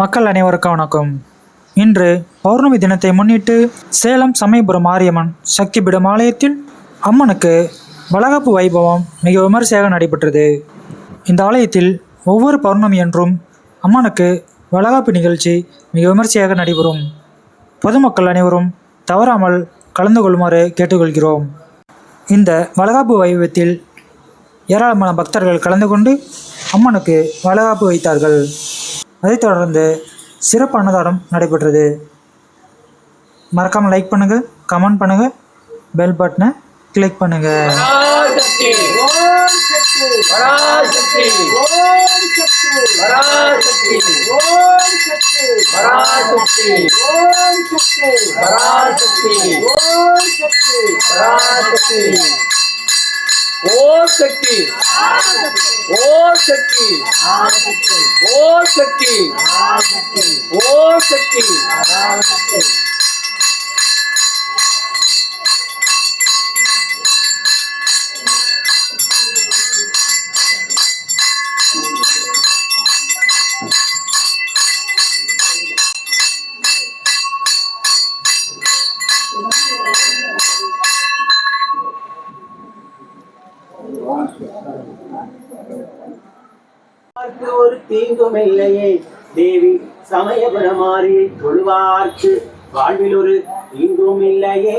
மக்கள் அனைவருக்கும் வணக்கம். இன்று பௌர்ணமி தினத்தை முன்னிட்டு சேலம் சமயபுரம் மாரியம்மன் சக்திபீடம் ஆலயத்தில் அம்மனுக்கு வளகாப்பு வைபவம் மிக விமரிசையாக நடைபெற்றது. இந்த ஆலயத்தில் ஒவ்வொரு பௌர்ணமி என்றும் அம்மனுக்கு வளகாப்பு நிகழ்ச்சி மிக விமரிசையாக நடைபெறும். பொதுமக்கள் அனைவரும் தவறாமல் கலந்து கொள்ளுமாறு கேட்டுக்கொள்கிறோம். இந்த வளகாப்பு வைபவத்தில் ஏராளமான பக்தர்கள் கலந்து கொண்டு அம்மனுக்கு வளகாப்பு வைத்தார்கள். அதைத் தொடர்ந்து சிறப்பு அன்னதானம் நடைபெற்றது மறக்காமல் லைக் பண்ணுங்கள் கமெண்ட் பண்ணுங்கள் பெல் பட்டனை கிளிக் பண்ணுங்கள் பராசக்தி ஓ சக்தி. பராசக்தி ஓம் சக்தி. பராசக்தி ஓம் சக்தி. ஓ சக்தி. தீங்கும் இல்லையே தேவி சமயபுரமாறி தொழுவார்க்கு. வாழ்வில் ஒரு தீங்கும் இல்லையே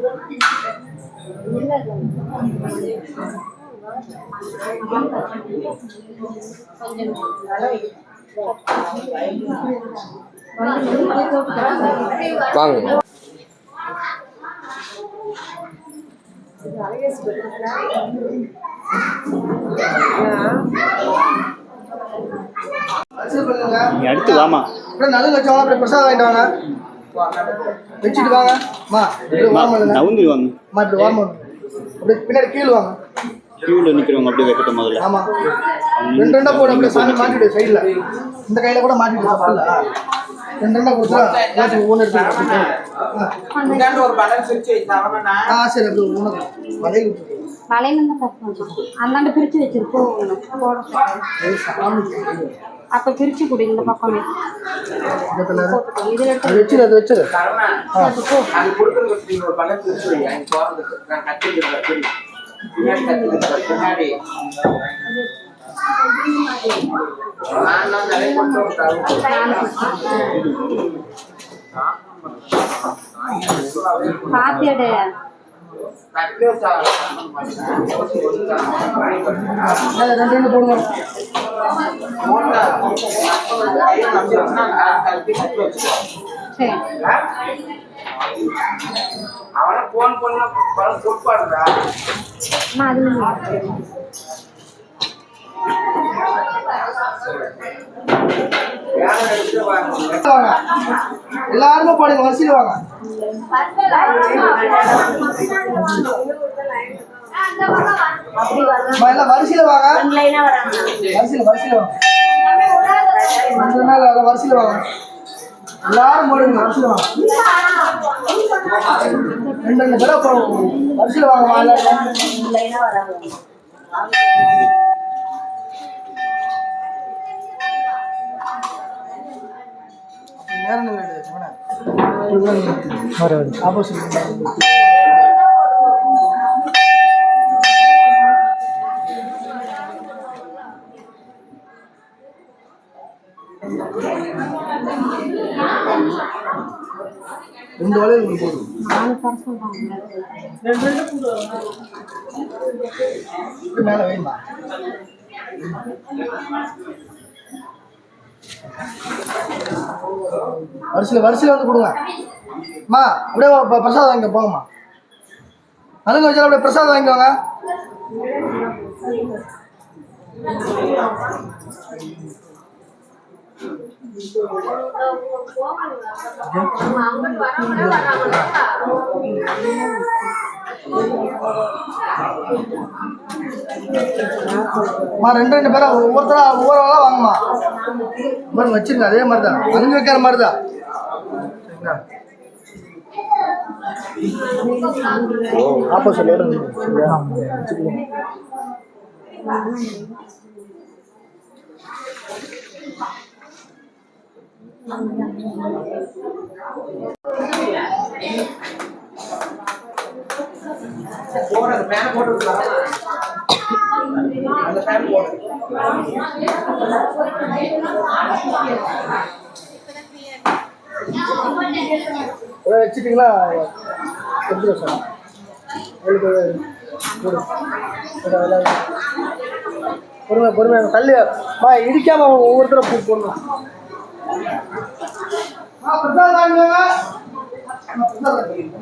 வாங்க. நீ அடுத்து வாமா அப்புறம் நடுவில் வச்சவங்க பிரசாதம் வாங்கிட்டு வாங்க. வச்சுட்டு வாங்க. இப்படி வாரம் பண்ணுங்க நவுந்து வாங்க. அம்மா இப்படி வாரம் பண்ணுங்க அப்படியே பின்னாடி கீழ் வாங்க. கியூவில் நிற்கிறவங்க அப்படியே வைக்கட்டும் முதல்ல. ஆமா. ரெண்டு ரெண்டா போடு அப்படியே சாமி மாட்டிடு சைடில் இந்த கையில கூட மாட்டிடு தப்பில்ல கொடுத்தா எடுத்து ஒரு படம் சிரிச்சு வைத்தாங்கன்னா ஆ சரி அப்படி அந்தாண்ட பிரித்து வச்சிருக்கோம். அப்போ பிரித்து கொடு இந்த பக்கமே. இதில் அது வச்சிரு அது வச்சிரு. அது கொடுக்குறது ஒரு அங்க போறது நான் கத்துக்கிறேன் சரி பின்னாடி கத்துக்கிறேன் பின்னாடி. நான் ரெண்டு போடுங்க அவனை போன் பண்ணா பழம் எல்லாருமே பாடுங்க வரிசையில் வாங்க. எல்லாம் வரிசையில் வாங்க. வரிசையில் வரிசையில் வாங்க. வரிசையில் வாங்க. எல்லாரும் போடுங்க வரிசையில் வாங்க. ரெண்டு ரெண்டு பேரும் போடுங்க. வரிசையில் வாங்க. ஆப்போசிட் ரெண்டு வளையல் உங்களுக்கு போதும் பர்சன் வாங்க மேலே வேணுமா வரிசையில் வரிசையில் வந்து கொடுங்க. அம்மா அப்படியே பிரசாதம் வாங்கிக்க போங்கம்மா. நலுங்கு வச்சாலும் அப்படியே பிரசாதம் வாங்கிக்கோங்க அம்மா ரெண்டு ரெண்டு பேரா ஒவ்வொருத்தரா ஒவ்வொரு ஆளா வாங்கம்மா. மாதிரி வச்சிருங்க அதே மாதிரி தான் அணிஞ்சு வைக்கிற மாதிரி தான் Thank you. போன அந்த ஃபேனை போட்டு அந்த ஃபேன் போடு. வச்சுட்டிங்களா? எடுத்துருவோம் சார். பொறுமை பொறுமை. தள்ளி. மா இடிக்காம ஒவ்வொருத்தரும் பூ போடணும் பிரசாதம் வாங்கிக்கோங்க. ஆ, பிரசாதம் வாங்கிக்கோங்க.